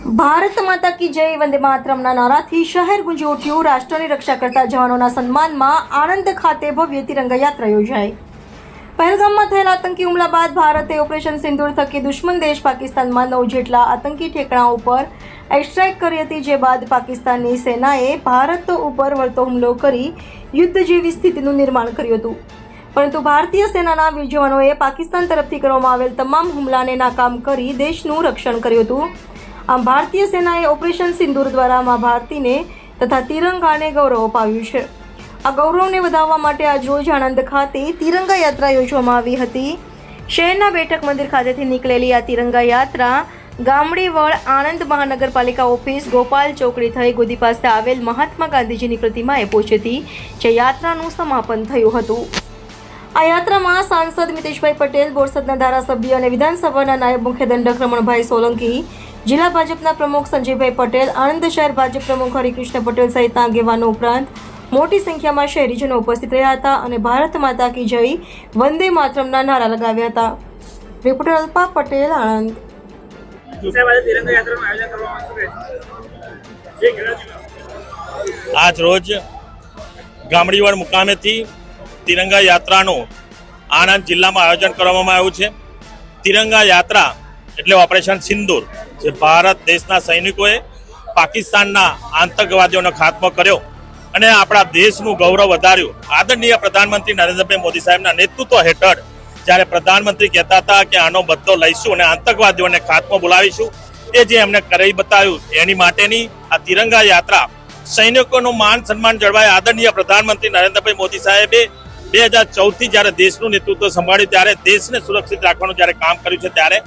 ભારત માતા કી જય, વંદે માતરમના નારાથી શહેર ગુંજી ઉઠ્યું. રાષ્ટ્રની રક્ષા કરતા જવાનોના સન્માનમાં આણંદ ખાતે ભવ્ય તિરંગા યાત્રા યોજાઈ. પહેલગામમાં થયેલા આતંકી હુમલા બાદ ભારતે ઓપરેશન સિંદૂર થકી દુશ્મન દેશ પાકિસ્તાનમાં નવ જેટલા આતંકી ઠેકાણા ઉપર એસ્ટ્રાઇક કરી હતી, જે બાદ પાકિસ્તાનની સેનાએ ભારત ઉપર વળતો હુમલો કરી યુદ્ધ જેવી સ્થિતિનું નિર્માણ કર્યું હતું. પરંતુ ભારતીય સેનાના વીર જવાનોએ પાકિસ્તાન તરફથી કરવામાં આવેલ તમામ હુમલાને નાકામ કરી દેશનું રક્ષણ કર્યું હતું. આમ ભારતીય સેનાએ ઓપરેશન સિંદૂર દ્વારા મા ભારતીને તથા તિરંગાને ગૌરવ અપાવ્યું છે. આ ગૌરવને વધાવવા માટે આજ રોજ આણંદ ખાતે તિરંગા યાત્રા યોજવામાં આવી હતી. શહેરના બેઠક મંદિર ખાતેથી નીકળેલી આ તિરંગા યાત્રા ગામડીવળ આણંદ મહાનગરપાલિકા ઓફિસ ગોપાલ ચોકડી થઈ ગોદી પાસે આવેલ મહાત્મા ગાંધીજીની પ્રતિમાએ પહોંચી હતી, જે યાત્રાનું સમાપન થયું હતું. આ યાત્રામાં સાંસદ મિતેશભાઈ પટેલ, બોરસદના ધારાસભ્ય અને વિધાનસભાના નાયબ મુખ્ય દંડક રમણભાઈ સોલંકી જિલ્લા ભાજપના પ્રમુખ સંજયભાઈ પટેલ, આણંદ શહેર ભાજપ પ્રમુખ હરિકૃષ્ણ પટેલ સહિતના આગેવાનો ઉપરાંત મોટી સંખ્યામાં શહેરીજનો ઉપસ્થિત રહ્યા હતા અને ભારત માતા કી જય વંદે માતરમના નારા લગાવ્યા હતા. રિપોર્ટર અલ્પા પટેલ, આણંદ. આજ રોજ ગામડીવાડ મુકામેથી તિરંગા યાત્રાનું આણંદ જિલ્લામાં આયોજન કરવામાં આવ્યું છે. તિરંગા યાત્રા એટલે ઓપરેશન સિંદૂર, જે ભારત દેશના સૈનિકોએ પાકિસ્તાનના આતંકવાદીઓનો ખાત્મો કર્યો અને આપણા દેશનું ગૌરવ વધાર્યું. આદરણીય પ્રધાનમંત્રી નરેન્દ્રભાઈ મોદી સાહેબના નેતૃત્વ હેઠળ જ્યારે પ્રધાનમંત્રી કહેતા હતા કે આનો બદલો લઈશું અને આતંકવાદીઓને ખાત્મો બોલાવીશું, એ જે એમને કરી બતાવ્યું, એની માટેની આ તિરંગા યાત્રા સૈનિકોનું માન સન્માન જળવાય. આદરણીય પ્રધાનમંત્રી નરેન્દ્રભાઈ મોદી સાહેબે બે હજાર ચૌદથી જ્યારે દેશનું નેતૃત્વ સંભાળ્યું, ત્યારે દેશને સુરક્ષિત રાખવાનું જ્યારે કામ કર્યું છે, ત્યારે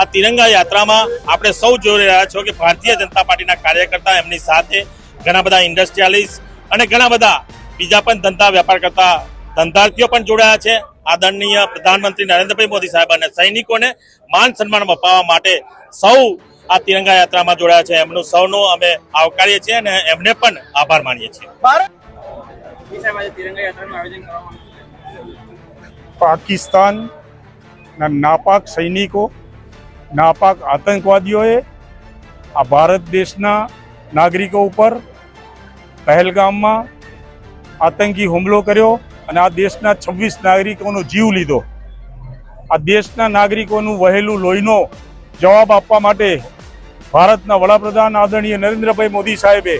આ તિરંગા યાત્રામાં આપણે સૌ જોઈ રહ્યા છો કે ભારતીય જનતા પાર્ટીના કાર્યકર્તા એમની સાથે ઘણા બધા ઇન્ડસ્ટ્રીયાલિસ્ટ અને ઘણા બધા બીજા પણ ધંધા વેપાર કરતા ધંધાર્થીઓ પણ જોડાયા છે. આદરણીય પ્રધાનમંત્રી નરેન્દ્રભાઈ મોદી સાહેબ અને સૈનિકોને માન સન્માન અપાવવા માટે સૌ આ તિરંગા યાત્રામાં જોડાયા છે. એમનું સૌનો અમે આવકારીએ છીએ અને એમને પણ આભાર માનીએ છીએ. સાહેબ આજે તિરંગા યાત્રાનું આયોજન કરવામાં આવ્યું પાકિસ્તાનના નાપાક સૈનિકો નાપાક આતંકવાદીઓએ આ ભારત દેશના નાગરિકો ઉપર પહેલગામમાં આતંકી હુમલો કર્યો અને આ દેશના છવ્વીસ નાગરિકોનો જીવ લીધો. આ દેશના નાગરિકોનું વહેલું લોહીનો જવાબ આપવા માટે ભારતના વડાપ્રધાન આદરણીય નરેન્દ્રભાઈ મોદી સાહેબે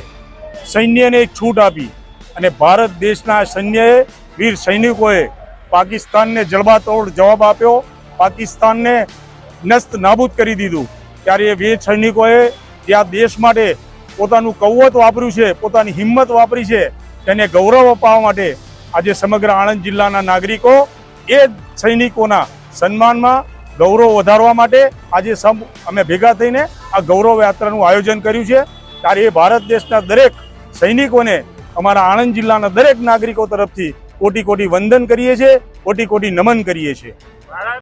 સૈન્યને એક છૂટ આપી અને ભારત દેશના સૈન્યએ, વીર સૈનિકોએ પાકિસ્તાનને જડબાતોડ જવાબ આપ્યો. પાકિસ્તાનને નસ્ત નાબૂદ કરી દીધું. ત્યારે એ વીર સૈનિકોએ જે આ દેશ માટે પોતાનું કૌવત વાપર્યું છે, પોતાની હિંમત વાપરી છે, તેને ગૌરવ અપાવવા માટે આજે સમગ્ર આણંદ જિલ્લાના નાગરિકો એ સૈનિકોના સન્માનમાં ગૌરવ વધારવા માટે આજે સમ, અમે ભેગા થઈને આ ગૌરવ યાત્રાનું આયોજન કર્યું છે. ત્યારે એ ભારત દેશના દરેક સૈનિકોને અમારા આણંદ જિલ્લાના દરેક નાગરિકો તરફથી કોટી કોટી વંદન કરીએ છીએ, કોટી કોટી નમન કરીએ છીએ.